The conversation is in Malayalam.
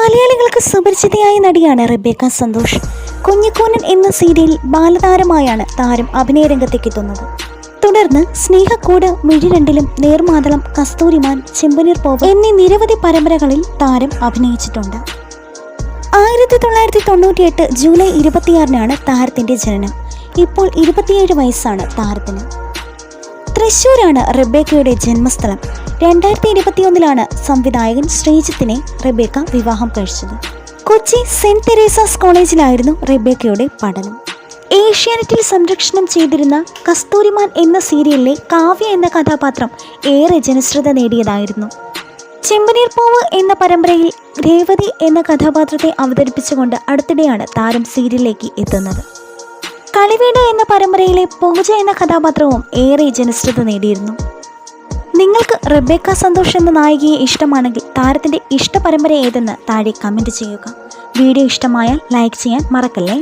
മലയാളികൾക്ക് സുപരിചിതയായ നടിയാണ് റിബേക്ക സന്തോഷ്. കുഞ്ഞിക്കൂനൻ എന്ന സീരിയലിൽ ബാലതാരമായാണ് താരം അഭിനയ രംഗത്തേക്ക് എത്തുന്നത്. തുടർന്ന് സ്നേഹക്കൂട് മിഴിരണ്ടിലും നേർമാതളം കസ്തൂരിമാൻ ചെമ്പനീർ പോവ് എന്നീ നിരവധി പരമ്പരകളിൽ താരം അഭിനയിച്ചിട്ടുണ്ട്. ആയിരത്തി തൊള്ളായിരത്തി തൊണ്ണൂറ്റിയെട്ട് ജൂലൈ ഇരുപത്തിയാറിനാണ് താരത്തിന്റെ ജനനം. ഇപ്പോൾ ഇരുപത്തിയേഴ് വയസ്സാണ് താരത്തിന്. തൃശൂരാണ് റെബേക്കയുടെ ജന്മസ്ഥലം. രണ്ടായിരത്തി ഇരുപത്തിയൊന്നിലാണ് സംവിധായകൻ ശ്രീജിത്തിനെ റെബേക്ക വിവാഹം കഴിച്ചത്. കൊച്ചി സെന്റ് തെരേസാസ് കോളേജിലായിരുന്നു റെബേക്കയുടെ പഠനം. ഏഷ്യാനെറ്റിൽ സംരക്ഷണം ചെയ്തിരുന്ന കസ്തൂരിമാൻ എന്ന സീരിയലിലെ കാവ്യ എന്ന കഥാപാത്രം ഏറെ ജനശ്രദ്ധ നേടിയതായിരുന്നു. ചെമ്പനീർ പൂവ് എന്ന പരമ്പരയിൽ രേവതി എന്ന കഥാപാത്രത്തെ അവതരിപ്പിച്ചുകൊണ്ട് അടുത്തിടെയാണ് താരം സീരിയലിലേക്ക് എത്തുന്നത്. കളിവീട് എന്ന പരമ്പരയിലെ പൂജ എന്ന കഥാപാത്രവും ഏറെ ജനശ്രദ്ധ നേടിയിരുന്നു. നിങ്ങൾക്ക് റെബേക്ക സന്തോഷ് എന്ന നായികയെ ഇഷ്ടമാണെങ്കിൽ താരത്തിന്റെ ഇഷ്ട പരമ്പര ഏതെന്ന് താഴെ കമന്റ് ചെയ്യുക. വീഡിയോ ഇഷ്ടമായാൽ ലൈക്ക് ചെയ്യാൻ മറക്കല്ലേ?